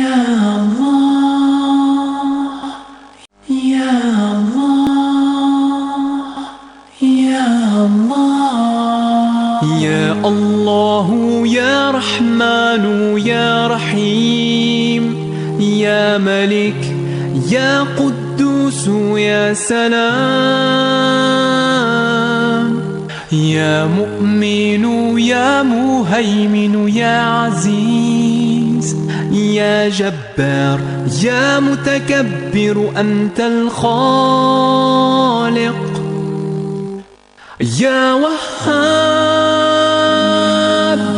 يا الله يا يا الله يا رحمن يا رحيم. يا ملك يا قدوس يا سلام. يا مؤمن يا مهيمن يا عزيز. يا جبار. يا متكبر أنت الخالق. يا وهاب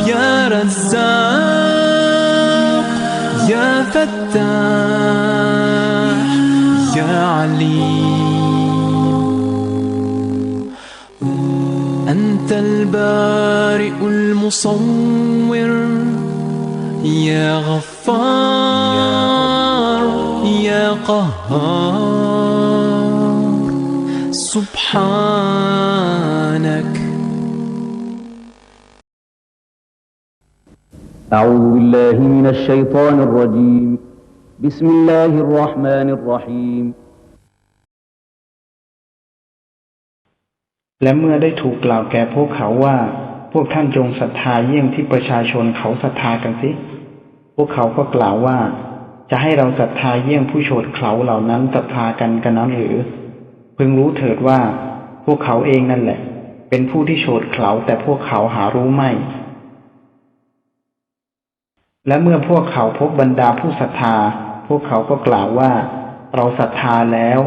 يا رزاق يا فتاح يا عليم. أنت البارئ المصور. يا غفار يا قهار سبحانك أعوذ بالله من الشيطان الرجيم بسم الله الرحمن الرحيم และเมื่อได้ถูกกล่าวแก่พวกเขาว่า พวกท่านจงศรัทธาเยี่ยงที่ประชาชนเขาศรัทธากันสิ พวกเขาก็กล่าวว่า จะให้เราศรัทธาเยี่ยงผู้โฉดเขาเหล่านั้นศรัทธากันกันนั้นหรือ พึงรู้เถิดว่า พวกเขาเองนั่นแหละ เป็นผู้ที่โฉดเขาแต่พวกเขาหารู้ไม่ และเมื่อพวกเขาพบบรรดาผู้ศรัทธา พวกเขาก็กล่าวว่า เราศรัทธาแล้ว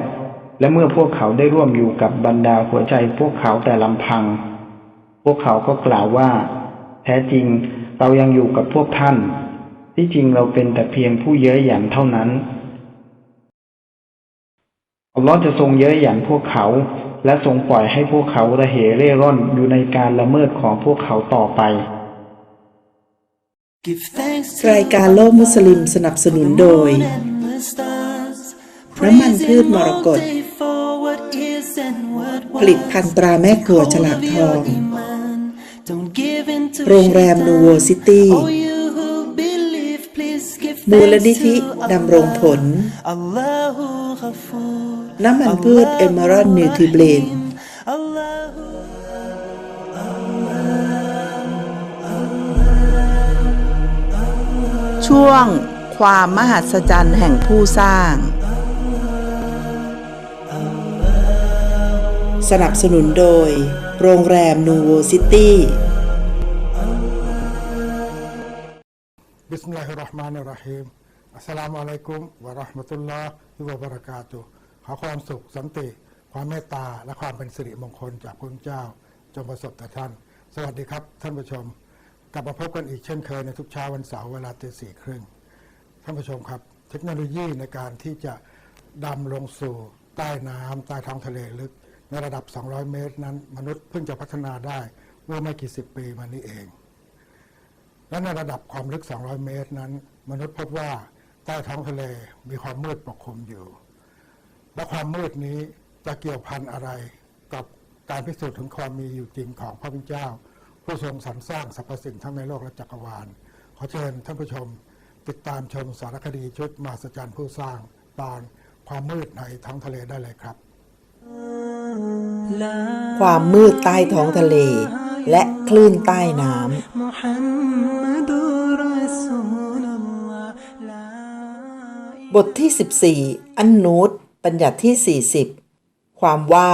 และเมื่อพวกเขาได้ร่วมอยู่กับบรรดาหัวใจพวกเขาแต่ลำพัง พวกเขาก็กล่าวว่า แท้จริงเรายังอยู่กับพวกท่าน ที่จริงเราเป็นแต่เพียงผู้เย้ยหยันเท่านั้น อัลลอฮ์จะทรงเย้ยหยันพวกเขา และทรงปล่อยให้พวกเขาระเหเร่ร่อนอยู่ในการละเมิดของพวกเขาต่อไป รายการโลกมุสลิมสนับสนุนโดย น้ำมันพืชมรกตผลิตภัณฑ์ตราแม่ครัวฉลากทอง โรงแรมนูโวซิตี้ มูลนิธิดำรงผล น้ำมันพืชเอม r ร l นิวทริเบลนช่วงความมหัศจรรย์แห่งผู้สร้าง สนับสนุนโดย โรงแรมนูโวซิตี้ บิสมิลลาฮิรเราะห์มานิรเราะฮีมอัสสลามุอะลัยกุมวะราะห์มะตุลลอฮิวะบะเราะกาตุขอความสุขสันติ ความเมตตา และความเป็นสิริมงคลจากพระเจ้า จงประสบแต่ท่าน สวัสดีครับ ท่านผู้ชม กลับมาพบกันอีกเช่นเคยในทุกเช้าวันเสาร์เวลาตีสี่ครึ่งท่านผู้ชมครับ เทคโนโลยีในการที่จะดำลงสู่ใต้น้ำใต้ท้องทะเลลึก ในระดับ 200 เมตรนั้น มนุษย์เพิ่งจะพัฒนาได้เมื่อไม่กี่สิบปีมานี้เอง และในระดับความลึก 200 เมตรนั้น มนุษย์พบว่าใต้ท้องทะเลมีความมืดปกคลุมอยู่ และความมืดนี้จะเกี่ยวพันอะไรกับการพิสูจน์ถึงความมีอยู่จริงของพระพุทธเจ้า ผู้ทรงสรรสร้างสรรพสิ่งทั้งในโลกและจักรวาล ขอเชิญท่านผู้ชม ติดตามชมสารคดีชุดมหัศจรรย์ผู้สร้างตอนความมืดในท้องทะเลได้เลยครับ ความมืดใต้ท้องทะเล และคลื่นใต้น้ำ บทที่ 14 อันนูตบัญญัติที่ 40 ความว่า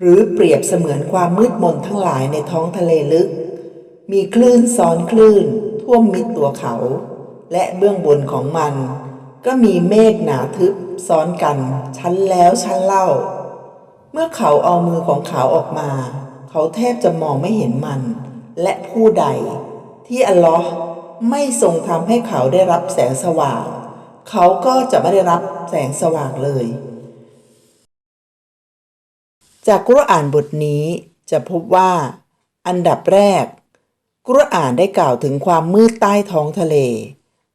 หรือเปรียบเสมือนความมืดมนทั้งหลายในท้องทะเลลึก มีคลื่นซ้อนคลื่น ท่วมมิดตัวเขา และเบื้องบนของมัน ก็มีเมฆหนาทึบซ้อนกัน ชั้นแล้วชั้นเล่า เมื่อเขาเอามือของเขาออกมา เขาแทบจะมองไม่เห็นมัน และผู้ใดที่อัลลอฮ์ไม่ทรงทำให้เขาได้รับแสงสว่าง เขาก็จะไม่ได้รับแสงสว่างเลย จากกุรอานบทนี้จะพบว่า อันดับแรก กุรอานได้กล่าวถึงความมืดใต้ท้องทะเล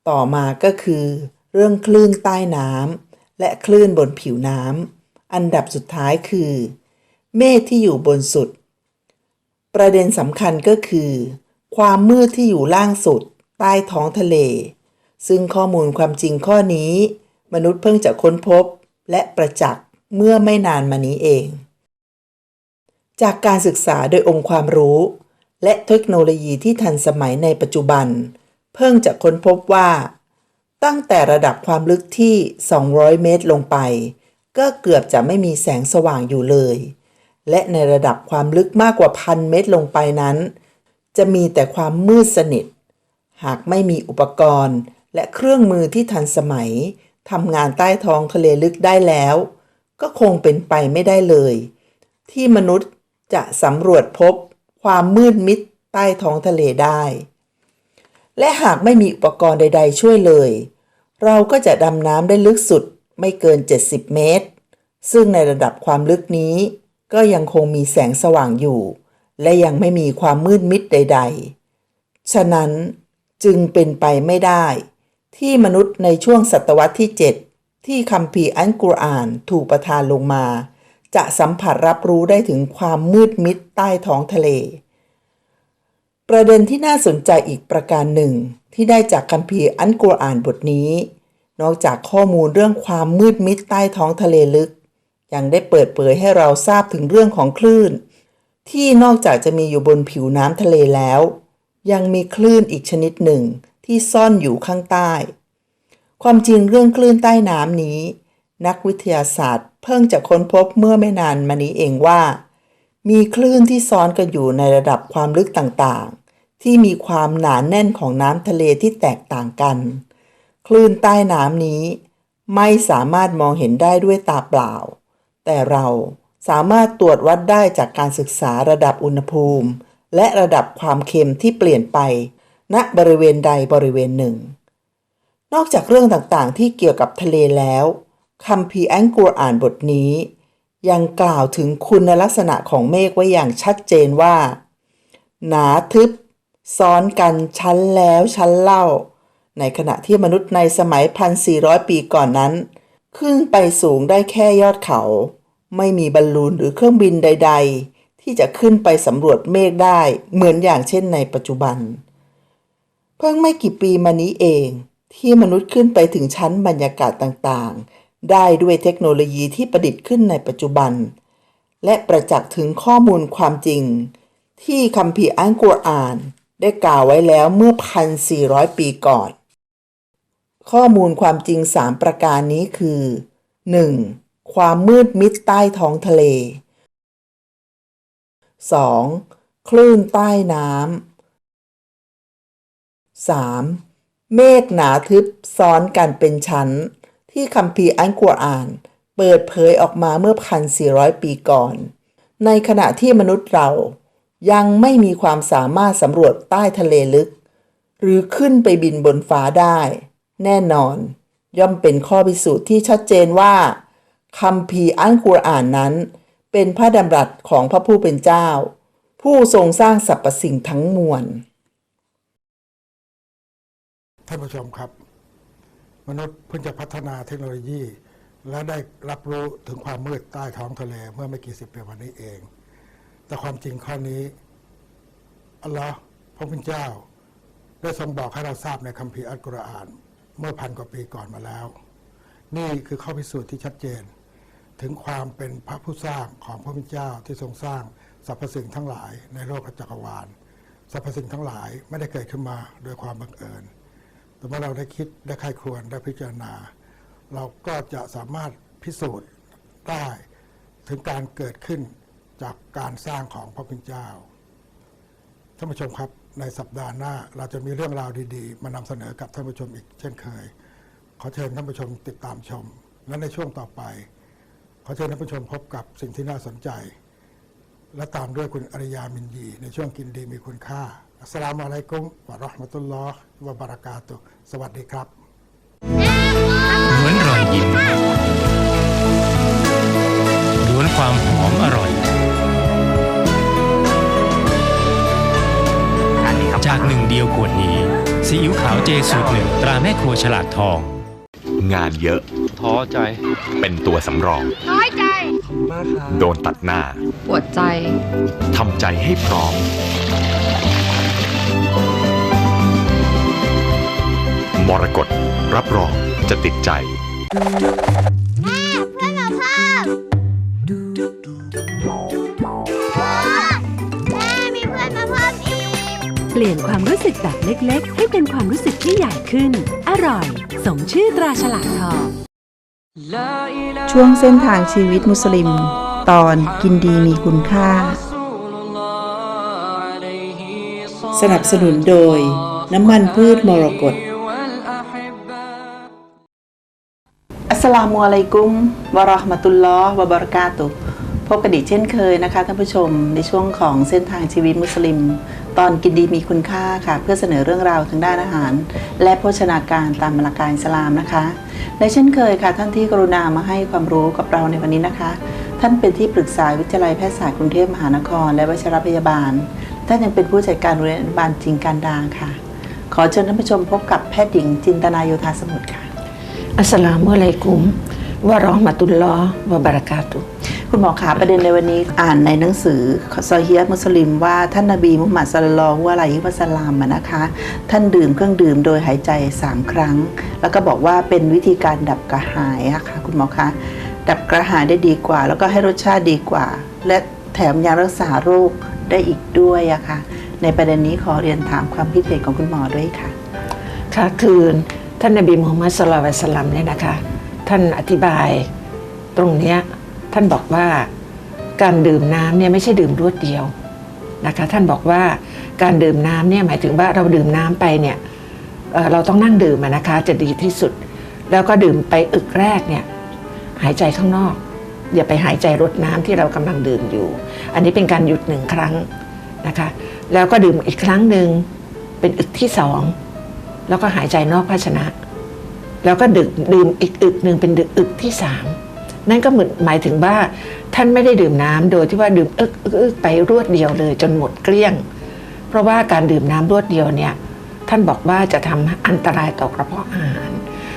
ต่อมาก็คือ เรื่องคลื่นใต้น้ำและคลื่นบนผิวน้ำอันดับสุดท้ายคือ เมฆที่อยู่บนสุด ประเด็นสำคัญก็คือ ความมืดที่อยู่ล่างสุด ใต้ท้องทะเล ซึ่งข้อมูลความจริงข้อนี้ มนุษย์เพิ่งจะค้นพบและประจักษ์เมื่อไม่นานมานี้เอง จากการศึกษาโดยองค์ความรู้ และเทคโนโลยีที่ทันสมัยในปัจจุบัน เพิ่งจะค้นพบว่า ตั้งแต่ระดับความลึกที่ 200 เมตรลงไป ก็เกือบจะไม่มีแสงสว่างอยู่เลย และในระดับความลึกมากกว่าพันเมตรลงไปนั้น จะมีแต่ความมืดสนิท หากไม่มีอุปกรณ์และเครื่องมือที่ทันสมัยทำงานใต้ท้องทะเลลึกได้แล้ว ก็คงเป็นไปไม่ได้เลย ที่มนุษย์จะสำรวจพบความมืดมิดใต้ท้องทะเลได้ และหากไม่มีอุปกรณ์ใด ๆ ช่วยเลย เราก็จะดำน้ำได้ลึกสุดไม่เกิน 70 เมตร ซึ่งในระดับความลึกนี้ ก็ยังคงมีแสงสว่างอยู่ และยังไม่มีความมืดมิดใด ๆ ฉะนั้นจึงเป็นไปไม่ได้ ที่มนุษย์ในช่วงศตวรรษที่ 7 ที่คัมภีร์อันกุรอานถูกประทานลงมา จะสัมผัสรับรู้ได้ถึงความมืดมิดใต้ท้องทะเล ประเด็นที่น่าสนใจอีกประการหนึ่ง ที่ได้จากคัมภีร์อันกุรอานบทนี้ นอกจากข้อมูลเรื่องความมืดมิดใต้ท้องทะเลลึก ยังได้เปิดเผยให้เราทราบถึงเรื่องของคลื่น ที่นอกจากจะมีอยู่บนผิวน้ำทะเลแล้ว ยังมีคลื่นอีกชนิดหนึ่งที่ซ่อนอยู่ข้างใต้ ความจริงเรื่องคลื่นใต้น้ำนี้ นักวิทยาศาสตร์ เพิ่งจะค้นพบเมื่อไม่นานมานี้เองว่า มีคลื่นที่ซ้อนกันอยู่ในระดับความลึกต่างๆ ที่มีความหนาแน่นของน้ำทะเลที่แตกต่างกัน คลื่นใต้น้ำนี้ ไม่สามารถมองเห็นได้ด้วยตาเปล่า แต่เราสามารถตรวจวัดได้จากการศึกษาระดับอุณหภูมิ และระดับความเค็มที่เปลี่ยนไป ณบริเวณใดบริเวณหนึ่ง นอกจากเรื่องต่างๆ ที่เกี่ยวกับทะเลแล้วคัมภีร์อันกุรอานบทนี้ ยังกล่าวถึงคุณลักษณะของเมฆไว้อย่างชัดเจนว่า หนาทึบ ซ้อนกันชั้นแล้วชั้นเล่า ในขณะที่มนุษย์ในสมัย 1,400 ปีก่อนนั้น ขึ้นไปสูงได้แค่ยอดเขา ไม่มีบอลลูนหรือเครื่องบินใด ๆ ที่จะขึ้นไปสำรวจเมฆได้เหมือนอย่างเช่นในปัจจุบัน เพิ่งไม่กี่ปีมานี้เอง ที่มนุษย์ขึ้นไปถึงชั้นบรรยากาศต่างๆ ได้ด้วยเทคโนโลยีที่ประดิษฐ์ขึ้นในปัจจุบัน และประจักษ์ถึงข้อมูลความจริง ที่คัมภีร์อัลกุรอาน ได้กล่าวไว้แล้วเมื่อ 1,400 ปีก่อน ข้อมูลความจริง 3 ประการนี้คือ 1. ความมืดมิดใต้ท้องทะเล 2. คลื่นใต้น้ำ 3. เมฆหนาทึบซ้อนกันเป็นชั้น ที่คัมภีร์อัลกุรอาน เปิดเผยออกมาเมื่อ 1,400 ปีก่อน ในขณะที่มนุษย์เรายังไม่มีความสามารถสำรวจใต้ทะเลลึก หรือขึ้นไปบินบนฟ้าได้ แน่นอน ย่อมเป็นข้อพิสูจน์ที่ชัดเจนว่า คัมภีอัลกุรอานนั้น เป็นพระดำรัสของพระผู้เป็นเจ้า ผู้ทรงสร้างสรรพสิ่งทั้งมวลท่านผู้ชมครับ มนุษย์เพิ่งจะพัฒนาเทคโนโลยี และได้รับรู้ถึงความมืดใต้ท้องทะเลเมื่อไม่กี่สิบปีมานี้เอง แต่ความจริงข้อนี้อัลลอฮ์พระผู้เป็นเจ้า ได้ทรงบอกให้เราทราบในคัมภีร์อัลกุรอาน เมื่อพันกว่าปีก่อนมาแล้ว นี่คือข้อพิสูจน์ที่ชัดเจน ถึงความเป็นพระผู้สร้างของพระผู้เป็นเจ้าที่ทรงสร้างสรรพสิ่งทั้งหลายในโลกจักรวาลสรรพสิ่งทั้งหลายไม่ได้เกิดขึ้นมาโดยความบังเอิญ แต่เมื่อเราได้คิดได้ใครควรได้พิจารณา เราก็จะสามารถพิสูจน์ได้ถึงการเกิดขึ้นจากการสร้างของพระผู้เป็นเจ้าท่านผู้ชมครับในสัปดาห์หน้าเราจะมีเรื่องราวดีๆ มานำเสนอกับท่านผู้ชมอีกเช่นเคย ขอเชิญท่านผู้ชมติดตามชม และในช่วงต่อไป อเชิญท่านผู้ชมพบกับสิ่งที่น่าสนใจ และตามด้วยคุณอริยามินยี ในช่วงกินดีมีคุณค่าอัสสลามุอะลัยกุมวะเราะห์มะตุลลอฮ์วะบะเราะกาตุฮ์สวัสดีครับ ล้วนรอยยิ้มล้วนความหอมอร่อย จากหนึ่งเดียวขวดนี้ซีอิ๊วขาวเจสูตรหนึ่งตราแม่ครัวฉลาดทอง งานเยอะ ท้อใจ เป็นตัวสำรอง น้อยใจ โดนตัดหน้า ปวดใจ ทำใจให้พร้อมมมรกตรับรองจะติดใจเพื่อนมาเพิ่มแม่มีเพื่อนมาเพิ่มอีก เปลี่ยนความรู้สึกแบบเล็ก ๆ ให้เป็นความรู้สึกที่ใหญ่ขึ้น อร่อย สมชื่อตราฉลากทอง ช่วงเส้นทางชีวิตมุสลิม ตอนกินดีมีคุณค่า สนับสนุนโดย น้ำมันพืชมรกตอัสสลามุอะลัยกุมวะเราะห์มะตุลลอฮ์วะบะเราะกาตุฮ์ พบกันอีกเช่นเคยนะคะท่านผู้ชมในช่วงของเส้นทางชีวิตมุสลิม ตอนกินดีมีคุณค่าค่ะ เพื่อเสนอเรื่องราวทางด้านอาหาร และโภชนาการตามหลักการอิสลามนะคะและเช่นเคยค่ะท่านที่กรุณามาให้ความรู้กับเราในวันนี้นะคะ ท่านเป็นที่ปรึกษาวิทยาลัยแพทยศาสตร์กรุงเทพมหานคร และวชิรพยาบาลท่านยังเป็นผู้จัดการโรงเรียนบาลจริงการดางค่ะ ขอเชิญท่านผู้ชมพบกับแพทย์หญิงจินตนาโยธาสมุทรค่ะอัสลามุอะลัยกุมวะเราะห์มะตุลลอฮ์วะบะเราะกาตุฮ์ คุณหมอขาประเด็นในวันนี้อ่านในหนังสือซอฮียะห์มุสลิมว่าท่านนบีมุฮัมมัดศ็อลลัลลฮุอะลัยฮิวะซัลลัมนะคะ ท่านดื่มเครื่องดื่มโดยหายใจ 3 ครั้ง แล้วก็บอกว่าเป็นวิธีการดับกระหายะค่ะคุณหมอคะดับกระหายได้ดีกว่า แล้วก็ให้รสชาติดีกว่า และแถมยังรักษาโรคได้อีกด้วยอะค่ะ ในประเด็นนี้ขอเรียนถามความคิดเห็นของคุณหมอด้วยค่ะค่ะคือท่านนบีมูฮัมมัดศ็อลลัลลฮุอะลัยฮิวะสลลัมเนี่ยนะคะ ท่านอธิบายตรงเนี้ย ท่านบอกว่าการดื่มน้ำเนี่ยไม่ใช่ดื่มรวดเดียวนะคะ ท่านบอกว่าการดื่มน้ำเนี่ยหมายถึงว่าเราดื่มน้ำไปเนี่ยเเราต้องนั่งดื่มนะคะจะดีที่สุด แล้วก็ดื่มไปอึกแรกเนี่ยหายใจข้างนอก อย่าไปหายใจรดน้ำที่เรากำลังดื่มอยู่ อันนี้เป็นการหยุดหนึ่งครั้งนะคะ แล้วก็ดื่มอีกครั้งหนึ่งเป็นอึกที่สองแล้วก็หายใจนอกภาชนะ แล้วก็ดึกดื่มอีกอึกหนึ่งเป็นดึกอึกที่สาม นั่นก็เหมือนหมายถึงว่าท่านไม่ได้ดื่มน้ำโดยที่ว่าดื่มเอึกอึกอึกไปรวดเดียวเลย จนหมดเกลี้ยง เพราะว่าการดื่มน้ำรวดเดียวเนี่ยท่านบอกว่าจะทำอันตรายต่อกระเพาะอาหาร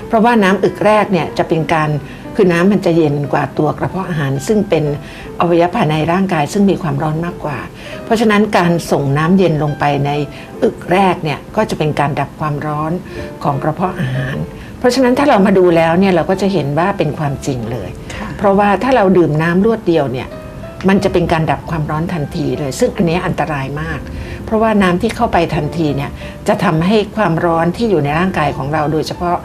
เพราะว่าน้ำอึกแรกเนี่ยจะเป็นการคือน้ำมันจะเย็นกว่าตัวกระเพาะอาหาร ซึ่งเป็นอวัยวะภายในร่างกาย ซึ่งมีความร้อนมากกว่า เพราะฉะนั้นการส่งน้ำเย็นลงไปในอึกแรกเนี่ยก็จะเป็นการดับความร้อนของกระเพาะอาหาร เพราะฉะนั้นถ้าเรามาดูแล้วเนี่ยเราก็จะเห็นว่าเป็นความจริงเลยค่ะเพราะว่าถ้าเราดื่มน้ำรวดเดียวเนี่ยมันจะเป็นการดับความร้อนทันทีเลย ซึ่งอันนี้อันตรายมาก เพราะว่าน้ำที่เข้าไปทันทีเนี่ยจะทำให้ความร้อนที่อยู่ในร่างกายของเรา โดยเฉพาะ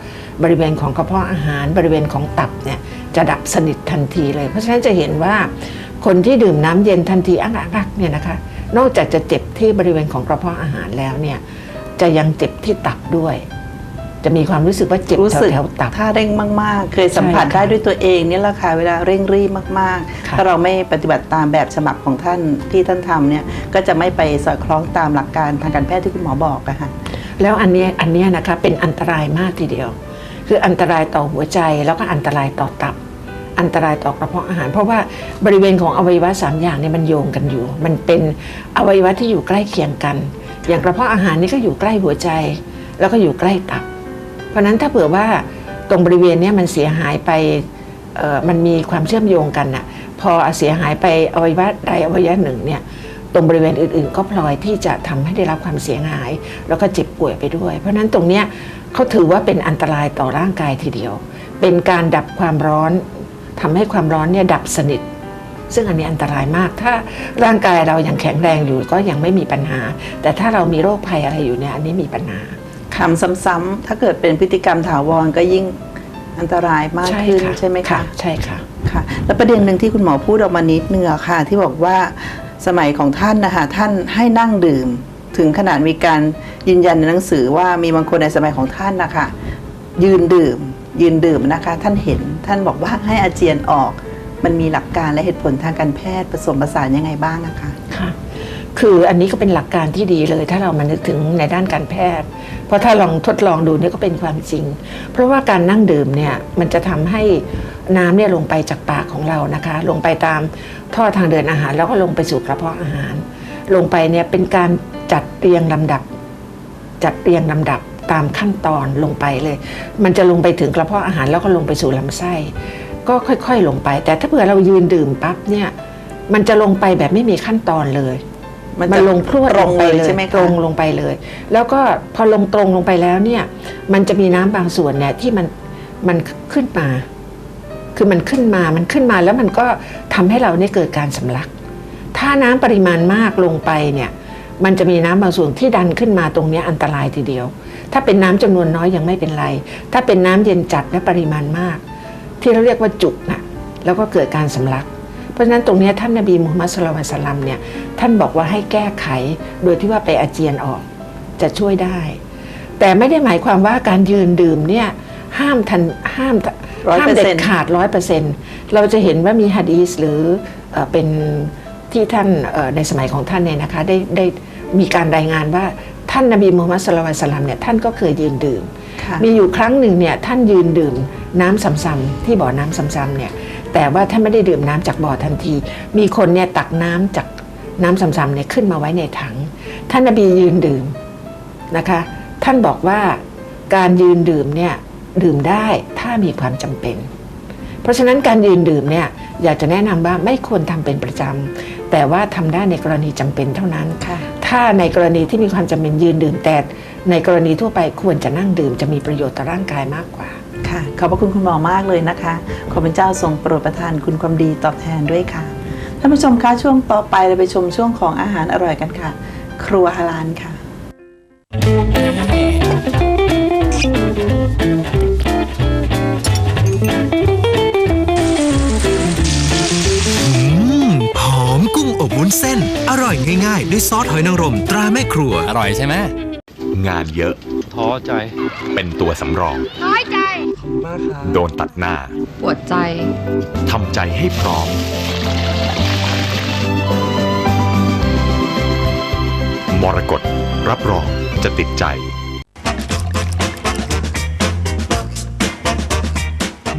บริเวณของกระเพาะอาหารบริเวณของตับเนี่ยจะดับสนิททันทีเลย เพราะฉะนั้นจะเห็นว่าคนที่ดื่มน้ำเย็นทันทีอักอักๆเนี่ยนะคะ นอกจากจะเจ็บที่บริเวณของกระเพาะอาหารแล้วเนี่ยจะยังเจ็บที่ตับด้วย จะมีความรู้สึกว่าเจ็บรู้สึกแถวๆตับถ้าเร่งมาก ๆ เคยสัมผัสใช่ค่ะได้ด้วยตัวเองนี่แหละค่ะเวลาเร่งรีบมากๆค่ะถ้าเราไม่ปฏิบัติตามแบบฉบับของท่านที่ท่านทำเนี่ยก็จะไม่ไปสอดคล้องตามหลักการทางการแพทย์ที่คุณหมอบอกอะค่ะแล้วอันเนี้ยอันเนี้ยนะคะเป็นอันตรายมากทีเดียว คืออันตรายต่อหัวใจแล้วก็อันตรายต่อตับ อันตรายต่อกระเพาะอาหาร เพราะว่าบริเวณของอวัยวะสามอย่างเนี่ยมันโยงกันอยู่ มันเป็นอวัยวะที่อยู่ใกล้เคียงกัน อย่างกระเพาะอาหารนี่ก็อยู่ใกล้หัวใจ แล้วก็อยู่ใกล้ตับ เพราะฉะนั้นถ้าเผื่อว่าตรงบริเวณนี้มันเสียหายไปมันมีความเชื่อมโยงกันน่ะพอเสียหายไปอวัยวะใดอวัยวะหนึ่งเนี่ยตรงบริเวณอื่น ๆ ก็พลอยที่จะทำให้ได้รับความเสียหาย แล้วก็เจ็บป่วยไปด้วย เพราะฉะนั้นตรงเนี้ยเขาถือว่าเป็นอันตรายต่อร่างกายทีเดียว เป็นการดับความร้อนทำให้ความร้อนเนี่ยดับสนิท ซึ่งอันนี้อันตรายมาก ถ้าร่างกายเรายังแข็งแรงอยู่ก็ยังไม่มีปัญหา แต่ถ้าเรามีโรคภัยอะไรอยู่เนี่ยอันนี้มีปัญหา คำซ้ำๆถ้าเกิดเป็นพฤติกรรมถาวรก็ยิ่งอันตรายมากขึ้นใช่ไหมคะใช่ค่ะค่ะ แล้วประเด็นหนึ่งที่คุณหมอพูดออกมานิดเนื้อะค่ะ ที่บอกว่าสมัยของท่านนะคะท่านให้นั่งดื่ม ถึงขนาดมีการยืนยันในหนังสือว่ามีบางคนในสมัยของท่านนะคะยืนดื่ม ยืนดื่มนะคะ ท่านเห็นท่านบอกว่าให้อาเจียนออก มันมีหลักการและเหตุผลทางการแพทย์ผสมผสานยังไงบ้างนะคะค่ะ คืออันนี้ก็เป็นหลักการที่ดีเลย ถ้าเรามานึกถึงในด้านการแพทย์ เพราะถ้าลองทดลองดูเนี่ยก็เป็นความจริง เพราะว่าการนั่งดื่มเนี่ยมันจะทำให้น้ำเนี่ยลงไปจากปากของเรานะคะ ลงไปตามท่อทางเดินอาหาร แล้วก็ลงไปสู่กระเพาะอาหาร ลงไปเนี่ยเป็นการจัดเรียงลำดับ จัดเรียงลำดับตามขั้นตอนลงไปเลย มันจะลงไปถึงกระเพาะอาหารแล้วก็ลงไปสู่ลำไส้ ก็ค่อยๆลงไป แต่ถ้าเผื่อเรายืนดื่มปั๊บเนี่ยมันจะลงไปแบบไม่มีขั้นตอนเลย มันลงพรวดตรงไปเลยเลยใช่ไหมคะตรงลงไปเลย แล้วก็พอลงตรงลงไปแล้วเนี่ย มันจะมีน้ำบางส่วนเนี่ยที่มันมันขึ้นมา คือมันขึ้นมามันขึ้นมาแล้วมันก็ทำให้เราเนี่ยเกิดการสำลัก ถ้าน้ำปริมาณมากลงไปเนี่ย มันจะมีน้ำบางส่วนที่ดันขึ้นมาตรงเนี้ยอันตรายทีเดียว ถ้าเป็นน้ำจำนวนน้อยยังไม่เป็นไร ถ้าเป็นน้ำเย็นจัดและปริมาณมาก ที่เราเรียกว่าจุกนะแล้วก็เกิดการสำลัก เพราะฉะนั้นตรงเนี้ยท่านนบีมุฮัมมัดสุลลัลสลัมเนี่ยท่านบอกว่าให้แก้ไขโดยที่ว่าไปอาเจียนออกจะช่วยได้ แต่ไม่ได้หมายความว่าการยืนดื่มเนี่ยห้ามทันห้ามห้ามเด็ดขาดร้อยเปอร์เซ็นต์เราจะเห็นว่ามีฮะดีสหรือเอ่อเป็นที่ท่านเอ่อในสมัยของท่านเนี่ยนะคะได้ได้มีการรายงานว่าท่านนบีมุฮัมมัดสุลลัลสลัมเนี่ยท่านก็เคยยืนดื่มค่ะมีอยู่ครั้งหนึ่งเนี่ยท่านยืนดื่มน้ำซ้ำๆที่บ่อน้ำซ้ำๆเนี่ย แต่ว่าท่านไม่ได้ดื่มน้ำจากบ่อทันที มีคนเนี่ยตักน้ำจากน้ำซ้ำๆเนี่ยขึ้นมาไว้ในถัง ท่านนบียืนดื่มนะคะ ท่านบอกว่าการยืนดื่มเนี่ยดื่มได้ถ้ามีความจำเป็น เพราะฉะนั้นการยืนดื่มเนี่ยอยากจะแนะนำว่าไม่ควรทำเป็นประจำแต่ว่าทำได้ในกรณีจำเป็นเท่านั้นค่ะถ้าในกรณีที่มีความจำเป็นยืนดื่มแต่ในกรณีทั่วไปควรจะนั่งดื่มจะมีประโยชน์ต่อร่างกายมากกว่า ค่ะ ขอบพระคุณคุณหมอมากเลยนะคะ ขอเป็นเจ้าทรงโปรดประทานคุณความดีตอบแทนด้วยค่ะ ท่านผู้ชมคะช่วงต่อไปเราไปชมช่วงของอาหารอร่อยกันค่ะ ครัวฮาลานค่ะอืมหอมกุ้งอบวุ้นเส้น อร่อยง่ายๆ ด้วยซอสหอยนางรมตราแม่ครัว อร่อยใช่ไหม งานเยอะ ท้อใจ เป็นตัวสำรอง น้อยใจ โดนตัดหน้า ปวดใจ ทำใจให้พร้อม มรกตรับรองจะติดใจ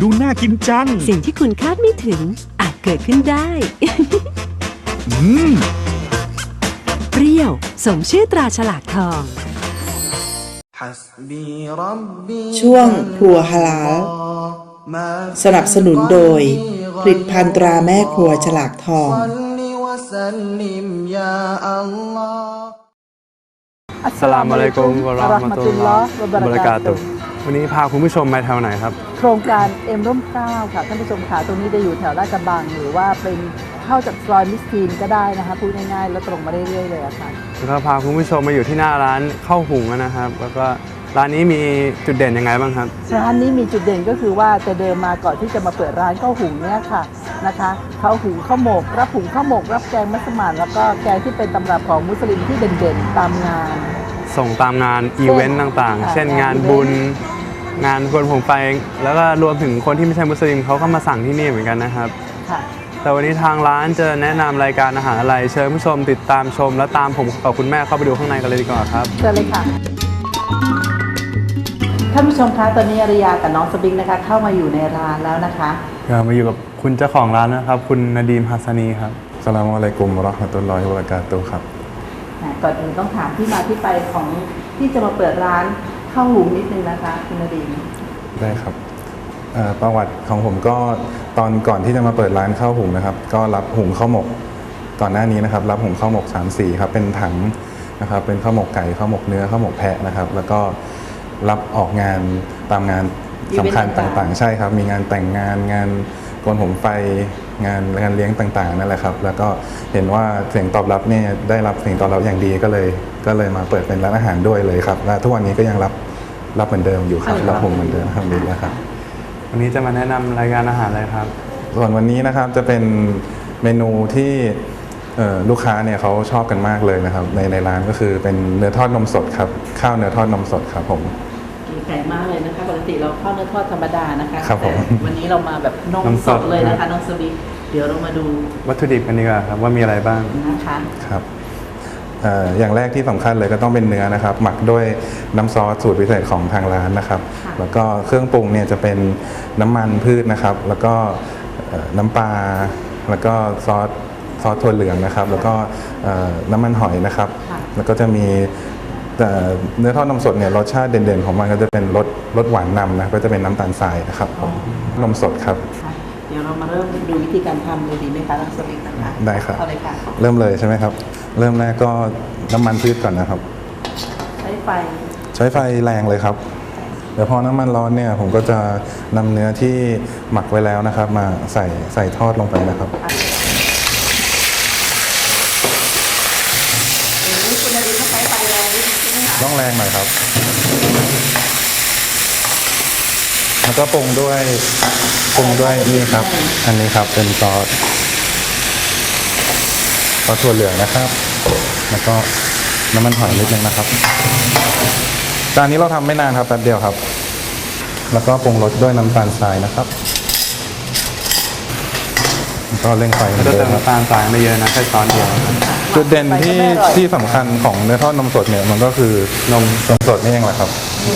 ดูน่ากินจัง สิ่งที่คุณคาดไม่ถึงอาจเกิดขึ้นได้ อืม เปรี้ยวสมชื่อตราฉลากทอง ช่วงครัวฮาลาลสนับสนุนโดย ผลิตภัณฑ์ตราแม่ครัวฉลากทอง อัสสลามุอะลัยกุมวะเราะห์มะตุลลอฮ์วะบะเราะกาตุฮ์วันนี้พาคุณผู้ชมมาแถวไหนครับ โครงการเอ็มร่มเกล้าค่ะท่านผู้ชมค่ะตรงนี้จะอยู่แถวลาดกระบังหรือว่าเป็น เข้าจากซอยมิสทีนก็ได้นะคะพูดง่ายๆ แล้วตรงมาเรื่อยๆเลยอะค่ะแล้วก็พาคุณผู้ชมมาอยู่ที่หน้าร้านข้าวหุงนะครับ แล้วก็ร้านนี้มีจุดเด่นยังไงบ้างครับ ร้านนี้มีจุดเด่นก็คือว่าแต่เดิมมาก่อนที่จะมาเปิดร้านข้าวหุงเนี่ยค่ะนะคะข้าวหุงข้าวหมก รับหุงข้าวหมก รับแกงมัสมั่นแล้วก็แกงที่เป็นตำรับของมุสลิมที่เด่นๆตามงาน ส่งตามงานอีเวนต์ต่างๆค่ะเช่นงานงานบุญ งานคนผมไปแล้วก็รวมถึงคนที่ไม่ใช่มุสลิมเขาก็มาสั่งที่นี่เหมือนกันนะครับค่ะ แต่วันนี้ทางร้านจะแนะนำรายการอาหารอะไร เชิญผู้ชมติดตามชม แล้วตามผมกับคุณแม่เข้าไปดูข้างในกันเลยดีกว่าครับ เชิญเลยค่ะ ท่านผู้ชมคะ ตอนนี้อริยากับน้องสบิงนะคะ เข้ามาอยู่ในร้านแล้วนะคะเรามาอยู่กับคุณเจ้าของร้านนะครับ คุณนาดีมฮัสซานีครับ สลามอะลัยกุมวะเราะห์มะตุลลอฮิวะบะเราะกาตุฮ์ครับ นะก่อนอื่นต้องถามที่มาที่ไปของที่จะมาเปิดร้านข้าวหุงนิดนึงนะคะ คุณนดีนได้ครับเอ่อ ประวัติของผมก็ตอนก่อนที่จะมาเปิดร้านข้าวหุงนะครับ ก็รับหุงข้าวหมกก่อนหน้านี้นะครับ รับหุงข้าวหมก3ามสี่ครับเป็นถังนะครับ เป็นข้าวหมกไก่ข้าวหมกเนื้อข้าวหมกแพะนะครับ แล้วก็รับออกงานตามงานสำคัญอีเวนต์ต่างๆต่างๆ ใช่ครับ มีงานแต่งงานงานโกนผมไฟงานงานเลี้ยงต่างๆนั่นแหละครับ แล้วก็เห็นว่าเสียงตอบรับเนี่ยได้รับเสียงตอบรับอย่างดีก็เลย ก็เลยมาเปิดเป็นร้านอาหารด้วยเลยครับและทุกวันนี้ก็ยังรับรับเหมือนเดิมอยู่ครับรับหุงเหมือนเดิมทำดีแล้วครับ วันนี้จะมาแนะนำรายการอาหารอะไรครับ ส่วนวันนี้นะครับจะเป็นเมนูที่เอ่อลูกค้าเนี่ยเขาชอบกันมากเลยนะครับ ในในร้านก็คือเป็นเนื้อทอดนมสดครับข้าวเนื้อทอดนมสดครับผมไก่มากเลยนะคะปกติเราข้าวเนื้อทอดธรรมดานะคะครับผม แต่วันนี้เรามาแบบนมนมสสดดเลยนะครัคะบ น้องสบิงเดี๋ยวเรามาดูวัตถุดิบกันดีกว่าครับว่ามีอะไรบ้างนะคะ ครับเอ่ออย่างแรกที่สำคัญเลยก็ต้องเป็นเนื้อนะครับ หมักด้วยน้ำซอสสูตรพิเศษของทางร้านนะครับ แล้วก็เครื่องปรุงเนี่ยจะเป็นน้ำมันพืชนะครับ แล้วก็เอ่อน้ำปลาแล้วก็ซอสซอสถั่วเหลืองนะครับ แล้วก็เอ่อน้ำมันหอยนะครับ แล้วก็จะมีแต่เนื้อทอดนมสดเนี่ยรสชาติเด่นๆ ของมันก็จะเป็นรสรสหวานนำนะก็จะเป็นน้ำตาลทรายนะครับผมนมสดครับเดี๋ยวเรามาเริ่มดูวิธีการทำเลยดีไหมคะน้องสบิงนะคะได้ครับเอาเลยค่ะเริ่มเลยใช่ไหมครับ เริ่มแรกก็น้ำมันพืชก่อนนะครับ ใช้ไฟ ใช้ไฟแรงเลยครับเดี๋ยวพอน้ำมันร้อนเนี่ยผมก็จะนำเนื้อที่หมักไว้แล้วนะครับ มาใส่ใส่ทอดลงไปนะครับคุณนาดีเขาใช้ไฟแรงนิดนึงใช่ไหมคะต้องแรงหน่อยครับ แล้วก็ปรุงด้วยปรุงด้วยนี่ครับ อันนี้ครับเป็นซอสซอสถั่วเหลืองนะครับ แล้วก็น้ำมันหอยนิดนึงนะครับ จานนี้เราทำไม่นานครับแป๊บเดียวครับ แล้วก็ปรุงรสด้วยน้ำตาลทรายนะครับแล้วก็เร่งไฟเหมืแล้อวนก็เดิเติมมครับ น้ำตาลทรายไม่เยอะนะแค่ช้อนเดียวจุดเด่นที่ที่สำคัญของเนื้อทอดนมสดเนี่ยมันก็คือนมนมสดนี่เองแหละครับ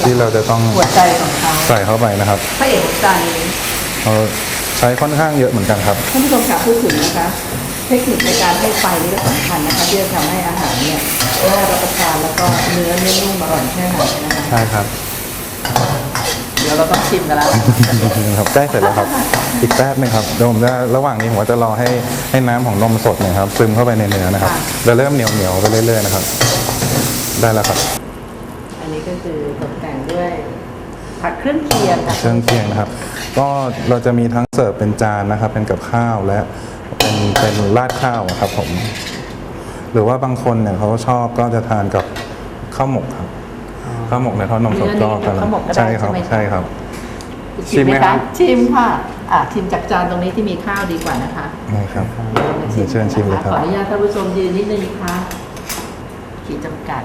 ที่เราจะต้องหัวใจของเขาใส่เข้าไปนะครับพระเอกของจานนี้เราใช้ค่อนข้างเยอะเหมือนกันครับท่านผู้ชมคะพูดถึงนะคะเทคนิคในการให้ไฟนี่ก็สำคัญนะคะที่จะทำให้อาหารเนี่ยน่ารับประทานแล้วก็เนื้อเนื้อนุ่มอร่อยแค่ไหนนะคะใช่ครับเดี๋ยวเราต้องชิมกันแล้วครับใกล้เสร็จแล้วครับ อีกแป๊บหนึงครับเดี๋ยวผมจะระหว่างนี้ผมก็จะรอให้ให้น้ำของนมสดเนี่ยครับซึมเข้าไปในเนื้อนะครับจะเริ่มเหนียวเหนียวๆไปเรื่อยๆนะครับ ได้แล้วครับ อันนี้ก็คือตกแต่งด้วยผัดเครื่องเคียงค่ะ เครื่องเคียงนะครับ ก็เราจะมีทั้งเสิร์ฟเป็นจานนะครับ เป็นกับข้าวและ เป็นเป็นราดข้าวอะครับผม หรือว่าบางคนเนี่ยเขาชอบก็จะทานกับข้าวหมกครับข้าวหมกในทอดนมสดก็เนื้อนี้กับข้าวหมกก็ได้ใช่ครับใช่ไหมคะใช่ครับ ชิมไหมคะชิมค่ะอะชิมจากจานตรงนี้ที่มีข้าวดีกว่านะคะนี่ครับเรามาเดี๋ยวเชิญชิมเลยคขรับออนุญาตท่านผู้ชมยืนนิดนึงนะคะขีดจำกัด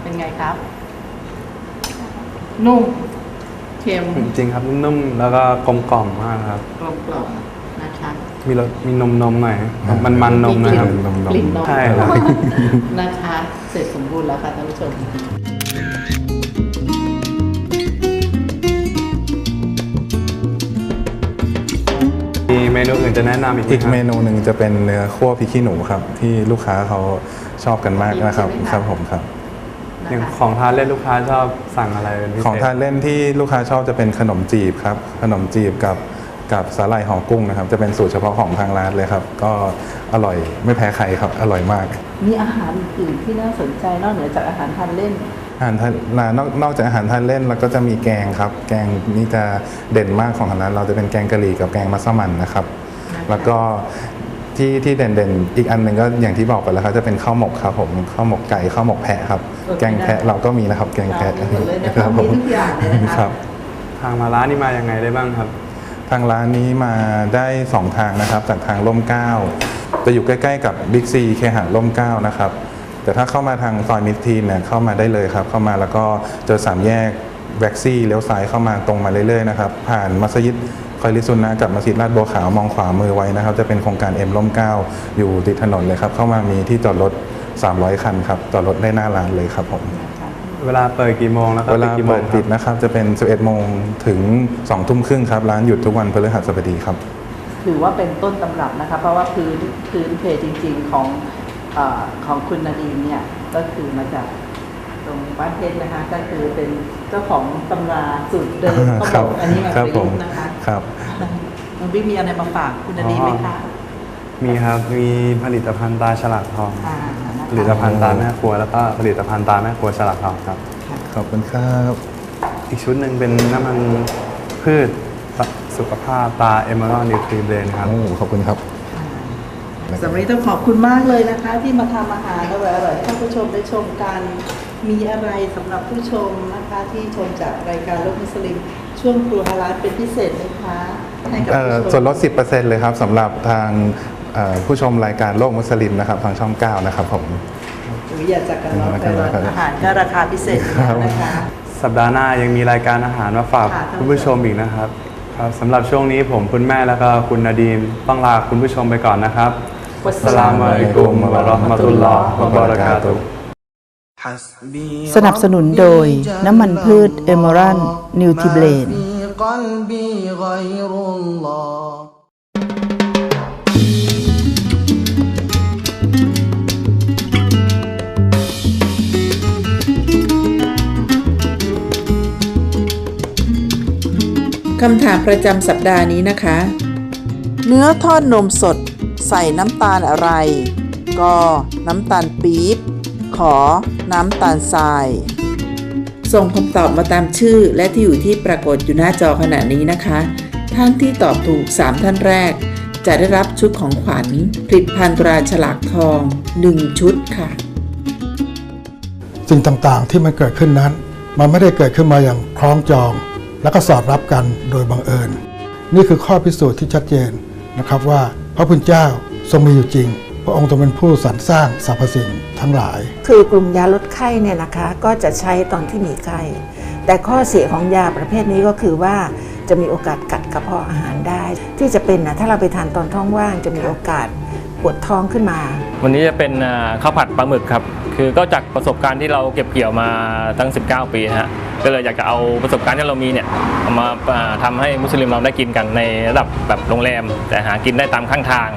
เป็นไงครับ นุ่มเค็มจริงๆครับนุ่มๆแล้วก็กลมกล่อมมากครับกลมกล่อมนะคะ มีรสมีนมนมๆหน่อยมันมันๆนมนะครับกลิ่นนมใช่ครับ นะคะ เสร็จสมบูรณ์แล้วค่ะท่านผู้ชม มีเมนูอื่นจะแนะนำอีกไหมอีกครับเมนูหนึ่งจะเป็นเนื้อคั่วพริกขี้หนูครับ ที่ลูกค้าเขาชอบกันมากนะครับใช่ไหมคะ ครับผมครับอย่างของทานเล่นลูกค้าชอบสั่งอะไรเป็นพิเศษของทานเล่นที่ลูกค้าชอบจะเป็นขนมจีบครับ ขนมจีบกับ กับสาหร่ายห่อกุ้งนะครับ จะเป็นสูตรเฉพาะของทางร้านเลยครับ ก็อร่อยไม่แพ้ใครครับ อร่อยมาก มีอาหารอื่นๆที่น่าสนใจนอกเหนือจากอาหารทานเล่น อาหารทานร้านนอกนอกจากอาหารทานเล่นแล้วก็จะมีแกงครับ แกงนี่จะเด่นมากของทางร้านเราจะเป็นแกงกะหรี่กับแกงมัสมั่นนะครับ แล้วก็ที่ที่เด่นๆ อีกอันหนึ่งก็อย่างที่บอกไปแล้วครับจะเป็นข้าวหมกครับผมข้าวหมกไก่ข้าวหมกแพะครับเออแกงแพะเราก็มีนะครับ แกงแพะมีหมดเลยนะคะครับผมมีทุกอย่างเลยนะคะครับ ทางมาร้านนี่มายังไงได้บ้างครับ ทางร้านนี้มาได้สองทางนะครับจากทางร่มเก้าจะอยู่ใกล้ๆกับบิ๊กซีเคหะร่มเก้านะครับแต่ถ้าเข้ามาทางซอยมิตรทีนเนี่ยเข้ามาได้เลยครับ เข้ามาแล้วก็เจอสามแยกแว็กซี่เลี้ยวซ้ายเข้ามาตรงมาเรื่อยๆนะครับผ่านมัสยิดคอยลิซุนนะกับมัสยิดลาดบัวขาวมองขวามือไว้นะครับ จะเป็นโครงการเอ็มร่มเก้าอยู่ติดถนนเลยครับ เข้ามามีที่จอดรถ 300 คันครับจอดรถได้หน้าร้านเลยครับผม เวลาเปิดกี่โมงแล้วก็เวปิดลากี่โมเปิงดคปิรับดนะครับจะเป็น 11 โมงถึง 2 ทุ่มครึ่งครับ ร้านหยุดทุกวันพฤหัสบดีครับ ถือว่าเป็นต้นตำรับนะคะ เพราะว่าพื้นพื้นเพจริง ๆของเออของคุณนาดีมเนี่ย ก็คือมาจากตรงบ้านเพชรนะคะ ก็คือเป็นเจ้าของตำราสูตรเดิมเขาครับอบกอันนี้มาครับประผยุมกต์นะคะครับน้องบิ๊กมีอะไรมาฝากคุณนาดีมไหมคะมีครับมีผลิตภัณฑ์ตาฉลากทอง อ่านะคะ ผลิตภัณฑ์ตาแม่ครัวแล้วก็ผลิตภัณฑ์ตาแม่ครัวฉลากทองครับ ขอบคุณครับอีกชุดหนึ่งเป็นน้ำมันพืชสุขภาพตาเอเมอรัลนิวทรีเบรนครับ โอ้ขอบคุณครับสำหรับวันนี้ต้องขอบคุณมากเลยนะคะ ที่มาทำอาหารอร่อยๆให้ท่านผู้ชมได้ชมกันมีอะไรสำหรับผู้ชมนะคะที่ชมจากรายการโลกมุสลิม ช่วงครัวฮาลาลเป็นพิเศษไหมคะให้กับเอ่อผู้ชมส่วนลด 10%เลยครับสำหรับทางเอ่อ ผู้ชมรายการโลกมุสลิมนะครับทางช่อง 9 นะครับผมหรืออยากจะกันร้อนครับไปร้อนอาหารก็ราคาพิเศษนะคะสัปดาห์หน้ายังมีรายการอาหารมาฝากค่ะคุณผู้ชมอีกนะครับครับสำหรับช่วงนี้ผมคุณแม่แล้วก็คุณนาดีมต้องลาคุณผู้ชมไปก่อนนะครับวัสสสลาลามุมุอะอะลัลัยยกุกุมมวะเราะห์มะตุลลอฮ์วะบะเราะกาตุฮ์สนับสนุนโดยน้ำมันพืชเอเมอรัลนิวทริเบลน คำถามประจำสัปดาห์นี้นะคะ เนื้อทอดนมสดใส่น้ำตาลอะไร ก็น้ำตาลปี๊บ ขอน้ำตาลทราย ส่งคำตอบมาตามชื่อและที่อยู่ที่ปรากฏอยู่หน้าจอขณะนี้นะคะ ท่านที่ตอบถูก 3 ท่านแรก จะได้รับชุดของขวัญผลิตภัณฑ์ตราฉลากทอง 1 ชุดค่ะ สิ่งต่างๆที่มันเกิดขึ้นนั้น มันไม่ได้เกิดขึ้นมาอย่างคล้องจอง แล้วก็สอดรับกันโดยบังเอิญ นี่คือข้อพิสูจน์ที่ชัดเจนนะครับว่าพระพุทธเจ้าทรงมีอยู่จริง พระองค์ทรงเป็นผู้สรรสร้างสรรพสิ่งทั้งหลาย คือกลุ่มยาลดไข้เนี่ยนะคะก็จะใช้ตอนที่มีไข้แต่ข้อเสียของยาประเภทนี้ก็คือว่าจะมีโอกาสกัดกระเพาะอาหารได้ ที่จะเป็นนะถ้าเราไปทานตอนท้องว่างจะมีโอกาสปวดท้องขึ้นมา วันนี้จะเป็นอ่าข้าวผัดปลาหมึกครับ คือก็จากประสบการณ์ที่เราเก็บเกี่ยวมาตั้ง 19 ปีนะฮะก็เลยอยากจะเอาประสบการณ์ที่เรามีเนี่ยมาทำทำให้มุสลิมเราได้กินกันในระดับแบบโรงแรม แต่หากินได้ตามข้างทาง